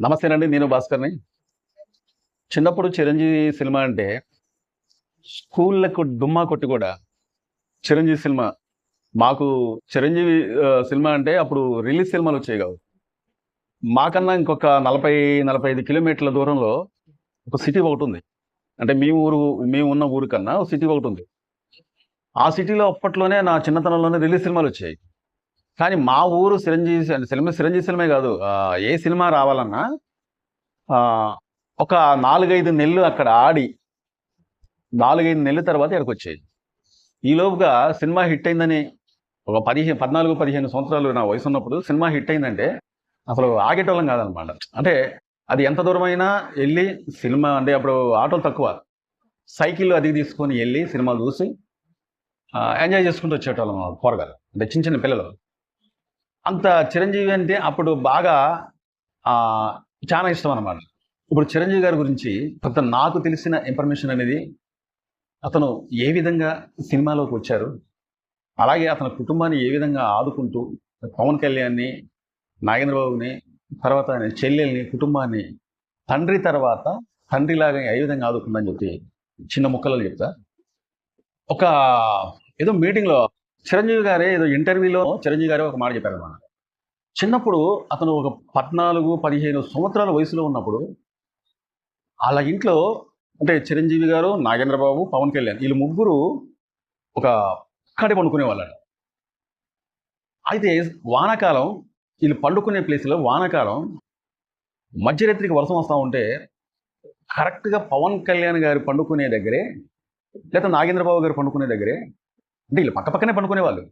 నమస్తేనండి నేను భాస్కర్ని. చిన్నప్పుడు చిరంజీవి సినిమా అంటే స్కూళ్ళకు డుమ్మా కొట్టి కూడా చిరంజీవి సినిమా. మాకు చిరంజీవి సినిమా అంటే అప్పుడు రిలీజ్ సినిమాలు వచ్చాయి కావు. మాకన్నా ఇంకొక నలభై నలభై ఐదు కిలోమీటర్ల దూరంలో ఒక సిటీ ఒకటి ఉంది. అంటే మీ ఊరు మేము ఉన్న ఊరు కన్నా ఒక సిటీ ఒకటి ఉంది. ఆ సిటీలో అప్పట్లోనే నా చిన్నతనంలోనే రిలీజ్ సినిమాలు వచ్చాయి. కానీ మా ఊరు చిరంజీవి సినిమా చిరంజీవి సినిమే కాదు. ఏ సినిమా రావాలన్నా ఒక నాలుగైదు నెలలు అక్కడ ఆడి నాలుగైదు నెలల తర్వాత ఇక్కడికి వచ్చేది ఈలోపుగా సినిమా హిట్ అయిందని ఒక పదిహేను పద్నాలుగు పదిహేను సంవత్సరాలు నా వయసు ఉన్నప్పుడు సినిమా హిట్ అయిందంటే అసలు ఆగేటోళ్ళం కాదనమాట. అంటే అది ఎంత దూరమైనా వెళ్ళి సినిమా అంటే అప్పుడు ఆటోలు తక్కువ. సైకిల్ అది తీసుకొని వెళ్ళి సినిమా చూసి ఎంజాయ్ చేసుకుంటూ వచ్చేటోళ్ళం అన్నమాట అంటే చిన్న చిన్న పిల్లలు. అంత చిరంజీవి అంటే అప్పుడు బాగా చాలా ఇష్టం అనమాట ఇప్పుడు చిరంజీవి గారి గురించి కొంత నాకు తెలిసిన ఇన్ఫర్మేషన్ అనేది అతను ఏ విధంగా సినిమాలోకి వచ్చారు? అలాగే అతని కుటుంబాన్ని ఏ విధంగా ఆదుకుంటూ పవన్ కళ్యాణ్ని నాగేంద్రబాబుని తర్వాత ఆయన చెల్లెల్ని కుటుంబాన్ని తండ్రి తర్వాత తండ్రిలాగా ఏ విధంగా ఆదుకుందని చెప్పి చిన్న ముక్కలలో చెప్తా. ఒక ఏదో మీటింగ్లో చిరంజీవి గారే ఏదో ఇంటర్వ్యూలో చిరంజీవి గారే ఒక మాట చెప్పారన్నమాట. చిన్నప్పుడు అతను ఒక పద్నాలుగు పదిహేను సంవత్సరాల వయసులో ఉన్నప్పుడు వాళ్ళ ఇంట్లో అంటే చిరంజీవి గారు నాగేంద్రబాబు పవన్ కళ్యాణ్ వీళ్ళు ముగ్గురు ఒక ఒక్కడే పండుకునేవాళ్ళు అయితే వానాకాలం వీళ్ళు పండుకునే ప్లేస్లో వానాకాలం మధ్యరాత్రికి వర్షం వస్తూ ఉంటే కరెక్ట్గా పవన్ కళ్యాణ్ గారు పండుకునే దగ్గరే లేదా నాగేంద్రబాబు గారు పండుకునే దగ్గరే అంటే వీళ్ళు పక్క పక్కనే పండుకునే వాళ్ళు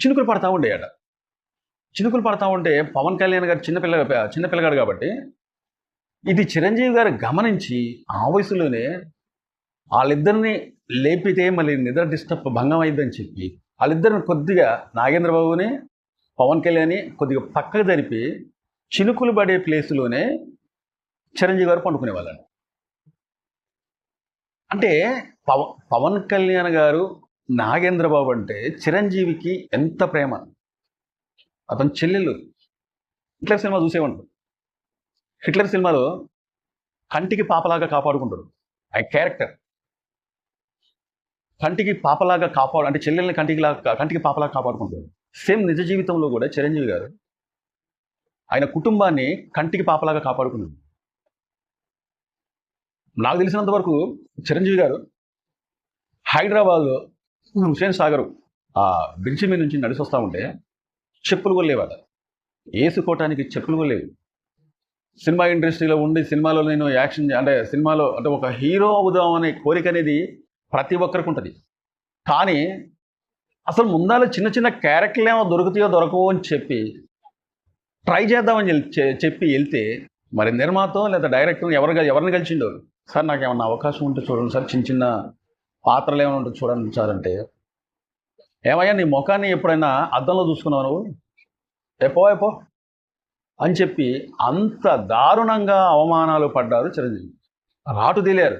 చినుకులు పడతా ఉండే అట చినుకులు పడతా ఉంటే పవన్ కళ్యాణ్ గారు చిన్నపిల్ల చిన్నపిల్లగాడు కాబట్టి ఇది చిరంజీవి గారు గమనించి ఆ వయసులోనే వాళ్ళిద్దరిని లేపితే మళ్ళీ నిద్ర డిస్టర్బ్ భంగం అయిందని చెప్పి వాళ్ళిద్దరిని కొద్దిగా నాగేంద్రబాబుని పవన్ కళ్యాణ్ని కొద్దిగా పక్కకు జరిపి చినుకులు పడే ప్లేస్లోనే చిరంజీవి గారు పండుకునేవాళ్ళని అంటే పవన్ పవన్ కళ్యాణ్ గారు నాగేంద్రబాబు అంటే చిరంజీవికి ఎంత ప్రేమ? అతని చెల్లెలు. హిట్లర్ సినిమా చూసేవాడు హిట్లర్ సినిమాలో కంటికి పాపలాగా కాపాడుకుంటాడు. ఆ క్యారెక్టర్. కంటికి పాపలాగా కాపాడు అంటే చెల్లెల్ని కంటికి లాగా కంటికి పాపలాగా కాపాడుకుంటాడు. సేమ్ నిజ జీవితంలో కూడా చిరంజీవి గారు ఆయన కుటుంబాన్ని కంటికి పాపలాగా కాపాడుకున్నాడు. నాకు తెలిసినంత వరకు చిరంజీవి గారు హైదరాబాద్లో హుసేన్ సాగర్ ఆ బ్రిడ్జ్ మీద నుంచి నడిచి వస్తూ ఉంటే చెప్పులు కూడా లేవాట. వేసుకోవటానికి చెప్పులు కూడా లేవు. సినిమా ఇండస్ట్రీలో ఉండి సినిమాలో నేను యాక్షన్ అంటే సినిమాలో అంటే ఒక హీరో అవుదాం అనే కోరిక అనేది ప్రతి ఒక్కరికి ఉంటుంది. కానీ అసలు ముందాల చిన్న చిన్న క్యారెక్టర్లు ఏమో దొరుకుతాయో దొరకవో అని చెప్పి ట్రై చేద్దామని చెప్పి వెళ్తే మరి నిర్మాతం లేదా డైరెక్టర్ ఎవరు ఎవరిని కలిసిండో? సార్ నాకు ఏమన్నా అవకాశం ఉంటే చూడండి సార్. చిన్న చిన్న పాత్రలు ఏమైనా ఉంటే చూడండి చాలంటే. ఏమయ్యా నీ ముఖాన్ని ఎప్పుడైనా అద్దంలో చూసుకున్నావు నువ్వు? ఎపో ఎపో అని చెప్పి అంత దారుణంగా అవమానాలు పడ్డారు చిరంజీవి. రాటు తేలారు.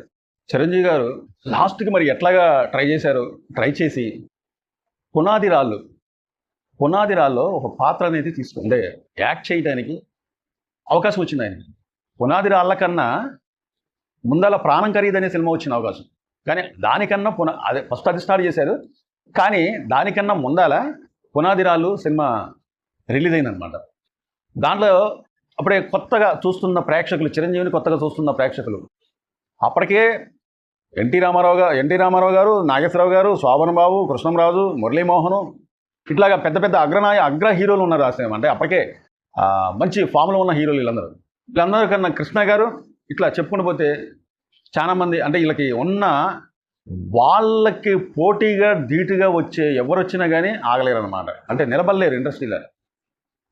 చిరంజీవి గారు లాస్ట్కి మరి ఎట్లాగా ట్రై చేశారు? ట్రై చేసి పునాది రాళ్ళు. పునాది రాళ్ళలో ఒక పాత్ర అనేది తీసుకుంటే యాక్ట్ చేయడానికి అవకాశం వచ్చింది ఆయన పునాది రాళ్ళ కన్నా ముందల ప్రాణం ఖరీదనే సినిమా వచ్చిన అవకాశం. కానీ దానికన్నా పున అదే ఫస్ట్ అది స్టార్ట్ చేశారు. కానీ దానికన్నా ముందాల పునాది రాళ్ళు సినిమా రిలీజ్ అయిందనమాట దాంట్లో అప్పుడే కొత్తగా చూస్తున్న ప్రేక్షకులు చిరంజీవిని కొత్తగా చూస్తున్న ప్రేక్షకులు. అప్పటికే ఎన్టీ రామారావు గారు ఎన్టీ రామారావు గారు నాగేశ్వరరావు గారు శోభన్ బాబు కృష్ణంరాజు మురళీమోహను ఇట్లాగా పెద్ద పెద్ద అగ్రనాయ అగ్ర హీరోలు ఉన్నారు ఆ సినిమా. అంటే అప్పటికే మంచి ఫామ్లో ఉన్న హీరోలు వీళ్ళందరూ. వీళ్ళందరూ కన్నా కృష్ణ గారు ఇట్లా చెప్పుకుంటూ పోతే చాలామంది అంటే వీళ్ళకి ఉన్న వాళ్ళకి పోటీగా ధీటుగా వచ్చే ఎవరు వచ్చినా కానీ ఆగలేరు అనమాట అంటే నిలబడలేరు ఇండస్ట్రీలో.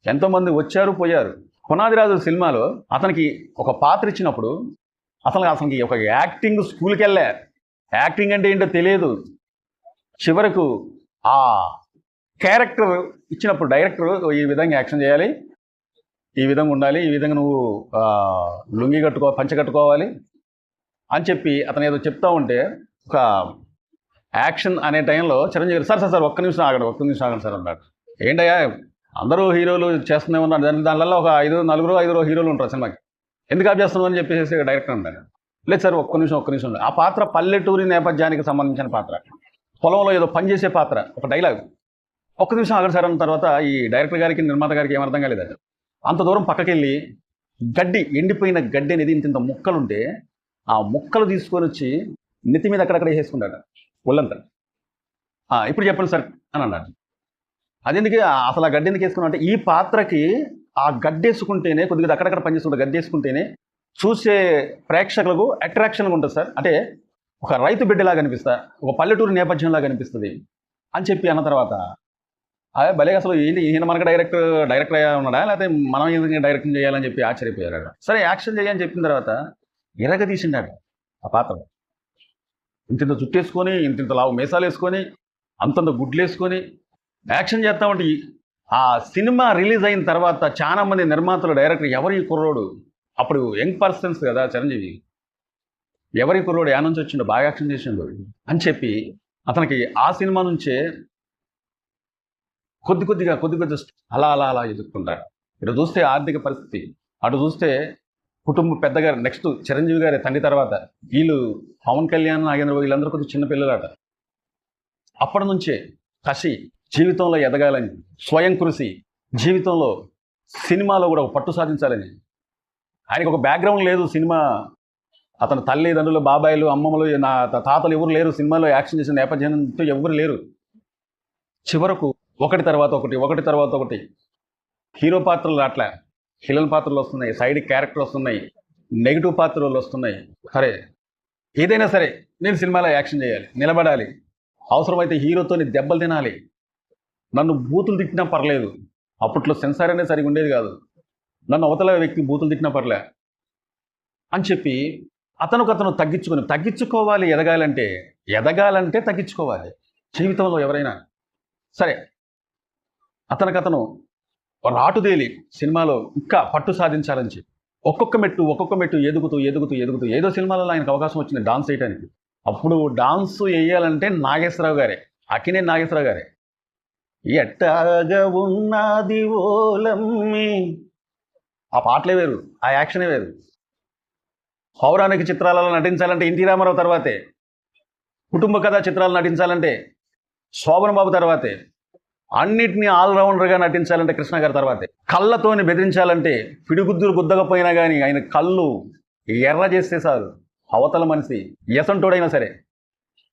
ఎంతోమంది వచ్చారు పోయారు. పునాదిరాజు సినిమాలో అతనికి ఒక పాత్ర ఇచ్చినప్పుడు అసలు అతనికి ఒక యాక్టింగ్ స్కూల్కి వెళ్ళా యాక్టింగ్ అంటే ఏంటో తెలియదు. చివరకు ఆ క్యారెక్టర్ ఇచ్చినప్పుడు డైరెక్టర్ ఈ విధంగా యాక్షన్ చేయాలి. ఈ విధంగా ఉండాలి. ఈ విధంగా నువ్వు లుంగి కట్టుకో పంచ కట్టుకోవాలి. అని చెప్పి అతను ఏదో చెప్తా ఉంటే ఒక యాక్షన్ అనే టైంలో చిరంజీవి గారు, సార్ సార్ సార్ ఒక్క నిమిషం ఆగండి ఒక్క నిమిషం ఆగండి సార్ అన్నాడు. ఏంటయ్యా అందరూ హీరోలు చేస్తూనే ఉన్నారు. దాని దానివల్ల ఒక ఐదు నలుగురు ఐదుగురు హీరోలు ఉంటారు సినిమాకి. ఎందుకు ఆప్ చేస్తున్నావు అని చెప్పేసి డైరెక్టర్ అంటారు లేదు సార్ ఒక్క నిమిషం ఒక్క నిమిషం ఆ పాత్ర పల్లెటూరి నేపథ్యానికి సంబంధించిన పాత్ర. పొలంలో ఏదో పనిచేసే పాత్ర ఒక డైలాగ్ ఒక్క నిమిషం ఆగండి సార్ అన్న తర్వాత ఈ డైరెక్టర్ గారికి నిర్మాత గారికి ఏమర్థం కాలేదు అంత దూరం పక్కకెళ్ళి గడ్డి ఎండిపోయిన గడ్డి అనేది ఇంత ఇంత ముక్కలుంటే ఆ ముక్కలు తీసుకొని వచ్చి నెత్తి మీద అక్కడక్కడ వేసేసుకుంటాడు ఒళ్ళంతా. ఇప్పుడు చెప్పండి సార్ అని అన్నాడు. అదెందుకు అసలు ఆ గడ్డి ఎందుకు వేసుకున్నా అంటే ఈ పాత్రకి ఆ గడ్డేసుకుంటేనే కొద్దిగా అక్కడక్కడ పనిచేస్తుంటే గడ్డేసుకుంటేనే చూసే ప్రేక్షకులకు అట్రాక్షన్గా ఉంటుంది సార్. అంటే ఒక రైతు బిడ్డలాగా కనిపిస్తా ఒక పల్లెటూరు నేపథ్యంలా అనిపిస్తుంది అని చెప్పి అన్న తర్వాత అదే భలే అసలు ఏంటి ఈయన మనకు డైరెక్టర్ డైరెక్టర్ అయ్యా ఉన్నాడా? లేకపోతే మనం ఏదైనా డైరెక్షన్ చేయాలని చెప్పి ఆశ్చర్యపోయారు? సరే యాక్షన్ చేయని చెప్పిన తర్వాత ఎరగదీసిండాడు ఆ పాత్ర ఇంతింత చుట్టేసుకొని ఇంతింత లావు మేసాలు వేసుకొని అంతంత గుడ్లు వేసుకొని యాక్షన్ చేస్తామంటే ఆ సినిమా రిలీజ్ అయిన తర్వాత చాలా మంది నిర్మాతలు డైరెక్టర్ ఎవరి కుర్రోడు? అప్పుడు యంగ్ పర్సన్స్ కదా చిరంజీవి. ఎవరి కుర్రోడు? యా నుంచి వచ్చిండో బాగా యాక్షన్ చేసిండు అని చెప్పి అతనికి ఆ సినిమా నుంచే కొద్ది కొద్దిగా కొద్ది కొద్ది అలా అలా అలా ఎదుర్కొంటారు. ఇటు చూస్తే ఆర్థిక పరిస్థితి అటు చూస్తే కుటుంబ పెద్దగారు నెక్స్ట్ చిరంజీవి గారి తండ్రి తర్వాత వీళ్ళు పవన్ కళ్యాణ్ నాగేంద్ర వీళ్ళందరూ కొద్దిగా చిన్నపిల్లలాట అప్పటి నుంచే కసి జీవితంలో ఎదగాలని స్వయం కృషి జీవితంలో సినిమాలో కూడా ఒక పట్టు సాధించాలని. ఆయనకు ఒక బ్యాక్గ్రౌండ్ లేదు సినిమా. అతని తల్లిదండ్రులు బాబాయిలు అమ్మమ్మలు నా తాతలు ఎవరు లేరు సినిమాలో యాక్షన్ చేసిన నేపథ్యంతో ఎవరు లేరు. చివరకు ఒకటి తర్వాత ఒకటి ఒకటి తర్వాత ఒకటి హీరో పాత్రలు అట్లా హిలన్ పాత్రలు వస్తున్నాయి సైడ్ క్యారెక్టర్ వస్తున్నాయి నెగిటివ్ పాత్రలు వస్తున్నాయి. సరే ఏదైనా సరే నేను సినిమాలో యాక్షన్ చేయాలి నిలబడాలి అవసరమైతే హీరోతోని దెబ్బలు తినాలి. నన్ను బూతులు తిట్టినా పర్లేదు అప్పట్లో సెన్సార్ అనేది సరిగా ఉండేది కాదు. నన్ను అవతల వ్యక్తి బూతులు తిట్టినా పర్లే అని చెప్పి అతనికి అతను తగ్గించుకొని తగ్గించుకోవాలి ఎదగాలంటే ఎదగాలంటే తగ్గించుకోవాలి. జీవితంలో ఎవరైనా సరే అతనికి అతను రాటుదేలి సినిమాలో ఇంకా పట్టు సాధించాలని చెప్పి. ఒక్కొక్క మెట్టు ఒక్కొక్క మెట్టు ఎదుగుతూ ఎదుగుతూ ఎదుగుతూ ఏదో సినిమాలలో ఆయనకు అవకాశం వచ్చింది డాన్స్ చేయడానికి అప్పుడు డాన్స్ వేయాలంటే నాగేశ్వరరావు గారే అకినే నాగేశ్వరరావు గారే. ఎట్టాగా ఉన్నది ఓలమ్మి ఆ పాటలే వేరు ఆ యాక్షనే వేరు. పౌరాణిక చిత్రాలలో నటించాలంటే ఎన్టీ రామారావు తర్వాతే. కుటుంబ కథా చిత్రాలు నటించాలంటే శోభన్ బాబు తర్వాతే. అన్నిటినీ ఆల్రౌండర్గా నటించాలంటే కృష్ణ గారి తర్వాతే. కళ్ళతోని బెదిరించాలంటే పిడిగుద్దులు గుద్దకపోయినా కానీ ఆయన కళ్ళు ఎర్ర చేస్తే సారు అవతల మనిషి ఎసంటోడైనా సరే.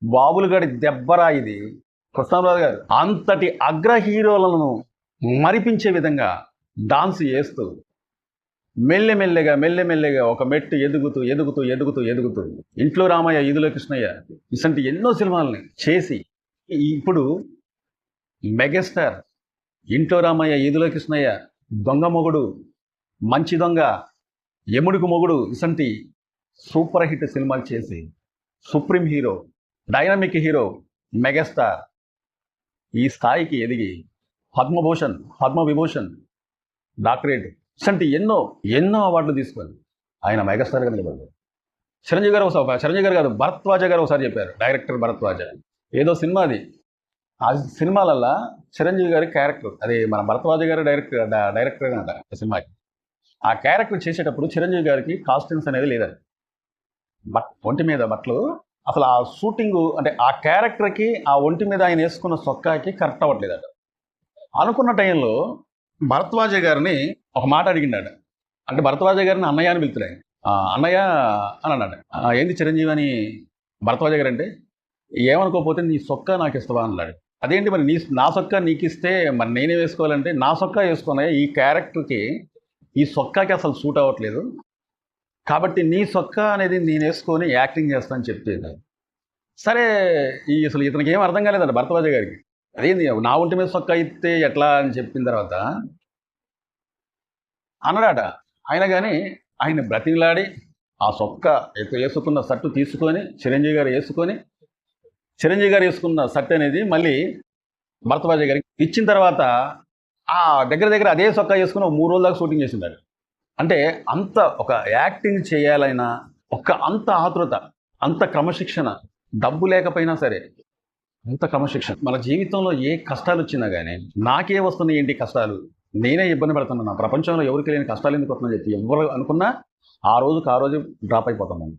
బాబులు గడి దెబ్బరా ఇది కృష్ణరాజు గారు. అంతటి అగ్ర హీరోలను మరిపించే విధంగా డాన్స్ చేస్తూ మెల్లెమెల్లెగా మెల్లెమెల్లెగా ఒక మెట్టు ఎదుగుతూ ఎదుగుతూ ఎదుగుతూ ఎదుగుతూ ఇంట్లో రామయ్య ఈదులో కృష్ణయ్య ఇసంటి ఎన్నో సినిమాలని చేసి ఇప్పుడు మెగాస్టార్ ఇంట్లో రామయ్య ఈదులో కృష్ణయ్య దొంగ మొగుడు మంచి దొంగ యముడికి మొగుడు ఇసంటి సూపర్ హిట్ సినిమాలు చేసి supreme hero dynamic hero megastar ఈ స్థాయికి ఎదిగి పద్మభూషణ్ పద్మవిభూషణ్ డాక్టరేట్ ఇసంటి ఎన్నో ఎన్నో అవార్డులు తీసుకొని ఆయన మెగాస్టార్గా నిలబడ్డారు చిరంజీవి గారు ఒకసారి చిరంజీవి గారు కాదు భరత్వాజ గారు ఒకసారి చెప్పారు డైరెక్టర్ భరత్వాజ ఏదో సినిమా అది. ఆ సినిమాలల్లో చిరంజీవి గారి క్యారెక్టర్ అది మన భరద్వాజ గారి డైరెక్టర్ డైరెక్టర్ అంట ఆ సినిమాకి. ఆ క్యారెక్టర్ చేసేటప్పుడు చిరంజీవి గారికి కాస్ట్యూమ్స్ అనేది లేదండి బట్ ఒంటి మీద బట్టలు అసలు ఆ షూటింగ్ అంటే ఆ క్యారెక్టర్కి ఆ ఒంటి మీద ఆయన వేసుకున్న సొక్కాకి కరెక్ట్ అవ్వట్లేదట అనుకున్న టైంలో భరద్వాజ గారిని ఒక మాట అడిగిండట. అంటే భరద్వాజ గారిని అన్నయ్య అని పిలుతున్నాయి ఆ, అన్నయ్య అని అన్నాడు. ఏంది చిరంజీవి అని భరద్వాజ గారు అంటే ఏమనుకోకపోతే నీ సొక్క నాకు ఇస్తావా అన్నాడు. అదేంటి మరి నీ నా సొక్కా నీకు ఇస్తే మరి నేనే వేసుకోవాలంటే నా సొక్కా వేసుకున్నా ఈ క్యారెక్టర్కి ఈ సొక్కాకి అసలు సూట్ అవ్వట్లేదు. కాబట్టి నీ సొక్కా అనేది నేను వేసుకొని యాక్టింగ్ చేస్తానని చెప్తే సరే ఈ అసలు ఇతనికి ఏం అర్థం కాలేదంట భరద్వాజ గారికి. అదేంది నా ఒంటి మీద సొక్కా ఇస్తే ఎట్లా అని చెప్పిన తర్వాత అన్నాడట. ఆయన కానీ ఆయన బ్రతిలాడి ఆ సొక్క వేసుకున్న సట్టు తీసుకొని చిరంజీవి గారు వేసుకొని చిరంజీవి గారు వేసుకున్న సట్ అనేది మళ్ళీ భరతబాజీ గారికి ఇచ్చిన తర్వాత ఆ దగ్గర దగ్గర అదే సొక్కా వేసుకుని ఒక మూడు రోజుల దాకా షూటింగ్ చేసిండారు. అంటే అంత ఒక యాక్టింగ్ చేయాలైనా ఒక అంత ఆతృత అంత క్రమశిక్షణ డబ్బు లేకపోయినా సరే అంత క్రమశిక్షణ. మన జీవితంలో ఏ కష్టాలు వచ్చినా కానీ నాకే వస్తున్నాయి ఏంటి కష్టాలు? నేనే ఇబ్బంది పడుతున్నాను. నా ప్రపంచంలో ఎవరికి లేని కష్టాలు ఎందుకు వస్తున్నాయని చెప్పి ఎవరు అనుకున్నా ఆ రోజుకి ఆ రోజు డ్రాప్ అయిపోతాం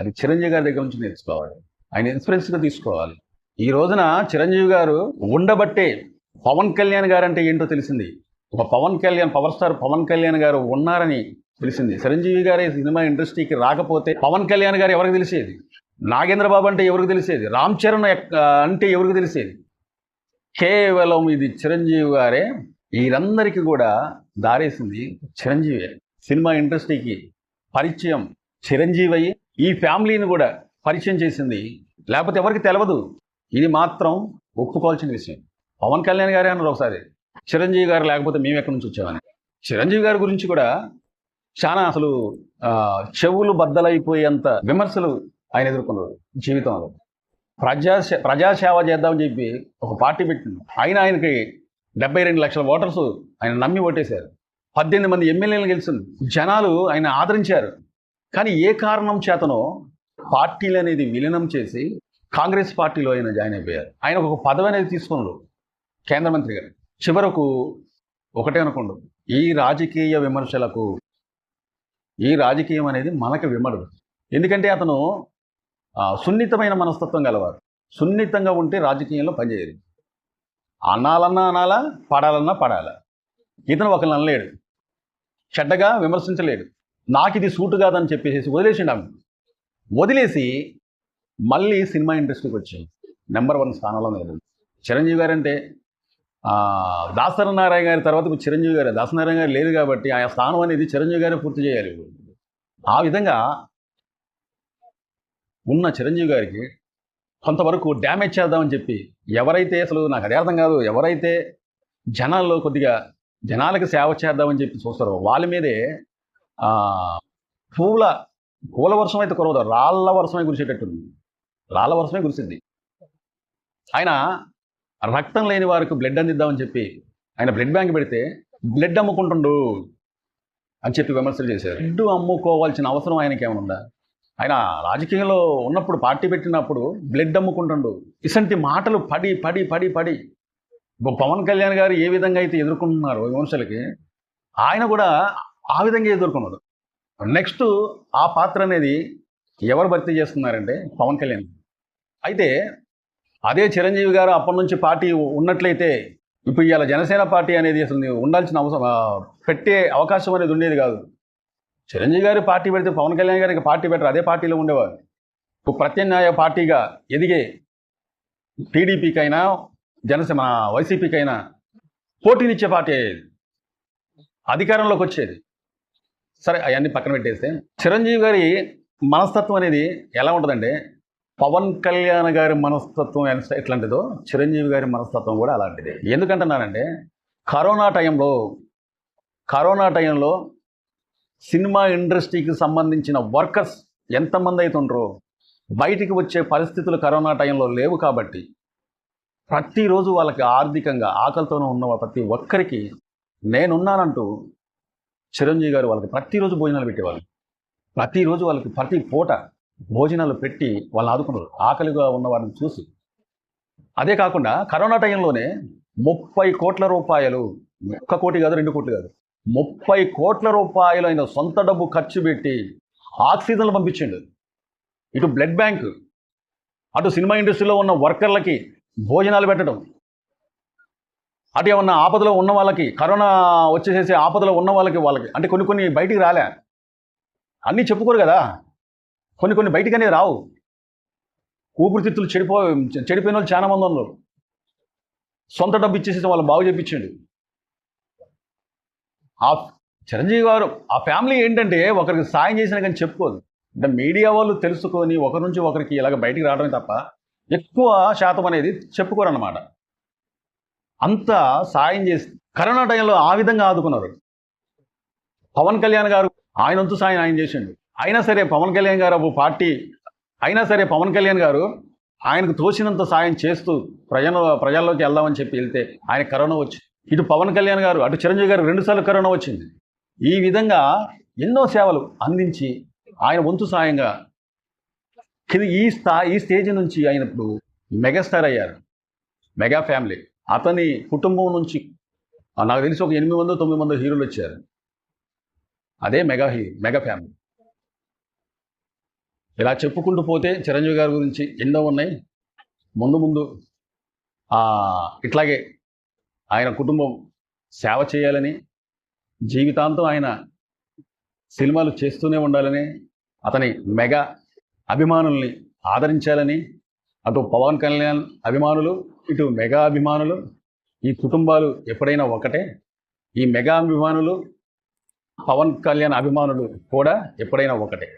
అది చిరంజీవి గారి దగ్గర నుంచి నేర్చుకోవాలి. ఆయన ఇన్స్పిరెన్స్గా తీసుకోవాలి. ఈ రోజున చిరంజీవి గారు ఉండబట్టే పవన్ కళ్యాణ్ గారు అంటే ఏంటో తెలిసింది. ఒక పవన్ కళ్యాణ్ పవర్ స్టార్ పవన్ కళ్యాణ్ గారు ఉన్నారని తెలిసింది. చిరంజీవి గారి సినిమా ఇండస్ట్రీకి రాకపోతే పవన్ కళ్యాణ్ గారు ఎవరికి తెలిసేది? నాగేంద్రబాబు అంటే ఎవరికి తెలిసేది? రామ్ చరణ్ అంటే ఎవరికి తెలిసేది? కేవలం ఇది చిరంజీవి గారే. వీరందరికీ కూడా దారేసింది చిరంజీవి. సినిమా ఇండస్ట్రీకి పరిచయం చిరంజీవి అయ్యి ఈ ఫ్యామిలీని కూడా పరిచయం చేసింది. లేకపోతే ఎవరికి తెలియదు ఇది మాత్రం ఒప్పుకోవాల్సిన విషయం. పవన్ కళ్యాణ్ గారే అన్నారు ఒకసారి. చిరంజీవి గారు లేకపోతే మేము ఎక్కడి నుంచి వచ్చామని. చిరంజీవి గారి గురించి కూడా చాలా అసలు చెవులు బద్దలైపోయేంత విమర్శలు ఆయన ఎదుర్కొన్నారు జీవితంలో. ప్రజా ప్రజాసేవ చేద్దామని చెప్పి ఒక పార్టీ పెట్టింది. ఆయన ఆయనకి డెబ్బై రెండు లక్షల ఓటర్స్ ఆయన నమ్మి ఓటేశారు. పద్దెనిమిది మంది ఎమ్మెల్యేలు గెలిచింది. జనాలు ఆయన ఆదరించారు. కానీ ఏ కారణం చేతనో పార్టీలు అనేది విలీనం చేసి కాంగ్రెస్ పార్టీలో ఆయన జాయిన్ అయిపోయారు. ఆయన ఒక పదవి అనేది తీసుకున్నారు కేంద్ర మంత్రి గారు. చివరకు ఒకటే అనుకోండు ఈ రాజకీయ విమర్శలకు ఈ రాజకీయం అనేది మనకు విమర్శ. ఎందుకంటే అతను ఆ, సున్నితమైన మనస్తత్వం గలవారు సున్నితంగా ఉంటే రాజకీయంలో పనిచేయదు అనాలన్నా అనాలా పడాలన్నా పడాలా. ఇతను ఒకరిని అనలేడు. చెడ్డగా విమర్శించలేడు. నాకు ఇది సూటు కాదని చెప్పేసి వదిలేసిండు ఆమె వదిలేసి మళ్ళీ సినిమా ఇండస్ట్రీకి వచ్చింది నెంబర్ వన్ స్థానంలో నిలబడింది చిరంజీవి గారు అంటే ఆ, నారాయణ గారి తర్వాత చిరంజీవి గారు. దాసనారాయణ గారు లేదు కాబట్టి ఆ స్థానం అనేది చిరంజీవి గారే పూర్తి చేయాలి. ఆ విధంగా ఉన్న చిరంజీవి గారికి కొంతవరకు డ్యామేజ్ చేద్దామని చెప్పి ఎవరైతే అసలు నాకు అదే అర్థం కాదు ఎవరైతే జనాల్లో కొద్దిగా జనాలకు సేవ చేద్దామని చెప్పి చూస్తారో వాళ్ళ మీదే పూల పూల వర్షం అయితే కురవదు రాళ్ళ వర్షమే కురిసేటట్టుంది. రాళ్ళ వర్షమే కురిసింది. ఆయన రక్తం లేని వారికి బ్లడ్ అందిద్దామని చెప్పి ఆయన బ్లడ్ బ్యాంక్ పెడితే బ్లడ్ అమ్ముకుంటుండు అని చెప్పి విమర్శలు చేశారు. బ్లడ్ అమ్ముకోవాల్సిన అవసరం ఆయనకి ఏమైనా ఆయన రాజకీయంలో ఉన్నప్పుడు పార్టీ పెట్టినప్పుడు బ్లడ్ అమ్ముకుంటుండు. ఇసంటి మాటలు పడి పడి పడి పడి. పవన్ కళ్యాణ్ గారు ఏ విధంగా అయితే ఎదుర్కొంటున్నారు విమర్శలకి ఆయన కూడా ఆ విధంగా ఎదుర్కొన్నారు నెక్స్ట్ ఆ పాత్ర అనేది ఎవరు భర్తీ చేస్తున్నారంటే పవన్ కళ్యాణ్. అయితే అదే చిరంజీవి గారు అప్పటి నుంచి పార్టీ ఉన్నట్లయితే ఇప్పుడు ఇవాళ జనసేన పార్టీ అనేది అసలు ఉండాల్సిన అవసరం పెట్టే అవకాశం అనేది ఉండేది కాదు. చిరంజీవి గారు పార్టీ పెడితే పవన్ కళ్యాణ్ గారికి పార్టీ పెట్టరు అదే పార్టీలో ఉండేవారు. ఇప్పుడు ప్రత్యామ్నాయ పార్టీగా ఎదిగే టీడీపీకైనా జనసేన వైసీపీకైనా పోటీనిచ్చే పార్టీ అయ్యేది. అధికారంలోకి వచ్చేది. సరే అవన్నీ పక్కన పెట్టేస్తే. చిరంజీవి గారి మనస్తత్వం అనేది ఎలా ఉంటుందండి పవన్ కళ్యాణ్ గారి మనస్తత్వం ఎట్లాంటిదో చిరంజీవి గారి మనస్తత్వం కూడా అలాంటిది. ఎందుకంటున్నానంటే కరోనా టైంలో కరోనా టైంలో సినిమా ఇండస్ట్రీకి సంబంధించిన వర్కర్స్ ఎంతమంది అవుతుండ్రో బయటికి వచ్చే పరిస్థితులు కరోనా టైంలో లేవు కాబట్టి ప్రతిరోజు వాళ్ళకి ఆర్థికంగా ఆకలితోనే ఉన్న ప్రతి ఒక్కరికి నేనున్నానంటూ చిరంజీవి గారు వాళ్ళకి ప్రతిరోజు భోజనాలు పెట్టేవాళ్ళు. ప్రతిరోజు వాళ్ళకి ప్రతి పూట భోజనాలు పెట్టి వాళ్ళని ఆదుకున్నారు. ఆకలిగా ఉన్న వారిని చూసి. అదే కాకుండా కరోనా టైంలోనే ముప్పై కోట్ల రూపాయలు ఒక్క కోటి కాదు రెండు కోట్లు కాదు. ముప్పై కోట్ల రూపాయలు ఆయన సొంత డబ్బు ఖర్చు పెట్టి ఆక్సిజన్లు పంపించిండు. ఇటు బ్లడ్ బ్యాంక్ అటు సినిమా ఇండస్ట్రీలో ఉన్న వర్కర్లకి భోజనాలు పెట్టడం. అటు ఏమన్నా ఆపదలో ఉన్న వాళ్ళకి కరోనా వచ్చేసేసి ఆపదలో ఉన్న వాళ్ళకి వాళ్ళకి అంటే కొన్ని కొన్ని బయటికి రాలే. అన్నీ చెప్పుకోరు కదా. కొన్ని కొన్ని బయటికి రావు. ఊపిరితిత్తులు చెడిపో చెడిపోయిన వాళ్ళు చాలా మంది ఉన్నారు. సొంత డబ్బు ఇచ్చేసి వాళ్ళు బాగు చెప్పించండి. ఆ చిరంజీవి గారు ఆ ఫ్యామిలీ ఏంటంటే ఒకరికి సాయం చేసినా కానీ చెప్పుకోదు. అంటే మీడియా వాళ్ళు తెలుసుకొని ఒకరి నుంచి ఒకరికి ఇలాగ బయటికి రావడమే తప్ప ఎక్కువ శాతం అనేది చెప్పుకోరు అన్నమాట అంత సాయం చేసి కరోనా టైంలో ఆ విధంగా ఆదుకున్నారు. పవన్ కళ్యాణ్ గారు ఆయన వంతు సాయం ఆయన చేసిండు. అయినా సరే పవన్ కళ్యాణ్ గారు ఒక పార్టీ అయినా సరే పవన్ కళ్యాణ్ గారు ఆయనకు తోచినంత సాయం చేస్తూ ప్రజల ప్రజల్లోకి వెళ్దామని చెప్పి వెళ్తే ఆయన కరోనా వచ్చి ఇటు పవన్ కళ్యాణ్ గారు అటు చిరంజీవి గారు రెండుసార్లు కరోనా వచ్చింది. ఈ విధంగా ఎన్నో సేవలు అందించి ఆయన వంతు సాయంగా కింద ఈ స్థా ఈ స్టేజ్ నుంచి ఆయన ఇప్పుడు మెగాస్టార్ అయ్యారు. Mega family. అతని కుటుంబం నుంచి నాకు తెలిసి ఒక ఎనిమిది మంది తొమ్మిది మంది హీరోలు వచ్చారు. అదే మెగా హీ మెగా ఫ్యామిలీ. ఇలా చెప్పుకుంటూ పోతే చిరంజీవి గారి గురించి ఎన్నో ఉన్నాయి. ముందు ముందు ఇట్లాగే ఆయన కుటుంబం సేవ చేయాలని జీవితాంతం ఆయన సినిమాలు చేస్తూనే ఉండాలని అతని మెగా అభిమానుల్ని ఆదరించాలని అటు పవన్ కళ్యాణ్ అభిమానులు ఇటు మెగా అభిమానులు ఈ కుటుంబాలు ఎప్పుడైనా ఒకటే? ఈ మెగా అభిమానులు పవన్ కళ్యాణ్ అభిమానులు కూడా ఎప్పుడైనా ఒకటే?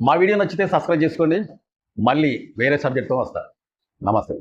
మా వీడియో నచ్చితే సబ్స్క్రైబ్ చేసుకోండి. మళ్ళీ వేరే సబ్జెక్ట్తో వస్తా. నమస్తే.